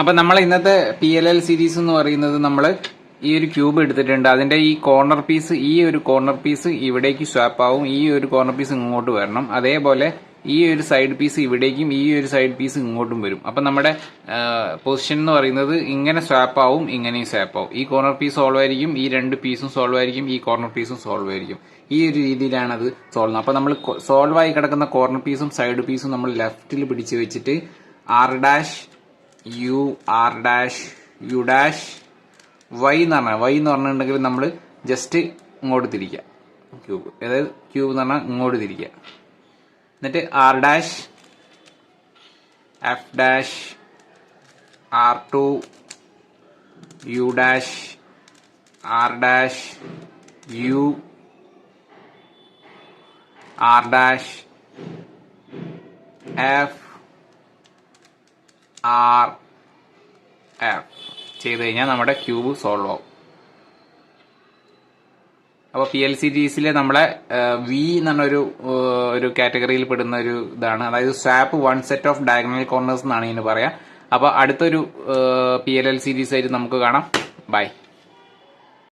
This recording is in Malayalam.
അപ്പൊ നമ്മൾ ഇന്നത്തെ പി എൽ എൽ സീരീസ് എന്ന് പറയുന്നത് നമ്മൾ ഈ ഒരു ക്യൂബ് എടുത്തിട്ടുണ്ട്. അതിന്റെ ഈ കോർണർ പീസ് ഈ ഒരു കോർണർ പീസ് ഇവിടേക്ക് സ്വാപ്പ് ആവും. ഈ ഒരു കോർണർ പീസ് ഇങ്ങോട്ട് വരണം. അതേപോലെ ഈ ഒരു സൈഡ് പീസ് ഇവിടേക്കും ഈ ഒരു സൈഡ് പീസ് ഇങ്ങോട്ടും വരും. അപ്പൊ നമ്മുടെ പൊസിഷൻ എന്ന് പറയുന്നത് ഇങ്ങനെ സ്വാപ്പ് ആവും ഇങ്ങനെയും സ്വാപ്പ് ആവും. ഈ കോർണർ പീസ് സോൾവ് ആയിരിക്കും ഈ രണ്ട് പീസും സോൾവ് ആയിരിക്കും ഈ കോർണർ പീസും സോൾവ് ആയിരിക്കും. ഈ ഒരു രീതിയിലാണ് അത് സോൾവ് അപ്പോൾ അപ്പൊ നമ്മൾ സോൾവ് ആയി കിടക്കുന്ന കോർണർ പീസും സൈഡ് പീസും നമ്മൾ ലെഫ്റ്റിൽ പിടിച്ച് വെച്ചിട്ട് R dash U R dash U dash Y എന്ന് പറഞ്ഞാൽ വൈ എന്ന് പറഞ്ഞിട്ടുണ്ടെങ്കിൽ നമ്മൾ ജസ്റ്റ് ഇങ്ങോട്ട് തിരിക്കുക ക്യൂബ് അതായത് ക്യൂബ് എന്ന് പറഞ്ഞാൽ ഇങ്ങോട്ട് തിരിക്കുക എന്നിട്ട് R dash F dash R two U dash R dash U R dash F R F ചെയ്ത് കഴിഞ്ഞാൽ നമ്മുടെ ക്യൂബ് സോൾവ് ആവും. അപ്പോൾ പി എൽ സീരീസിലെ നമ്മളെ വി എന്നൊരു ഒരു കാറ്റഗറിയിൽ പെടുന്ന ഒരു ഇതാണ്. അതായത് swap one set of diagonal corners എന്നാണ് ഇതിന് പറയാ. അപ്പോൾ അടുത്തൊരു പി എൽ എൽ സീരീസ് ആയിട്ട് നമുക്ക് കാണാം. ബൈ.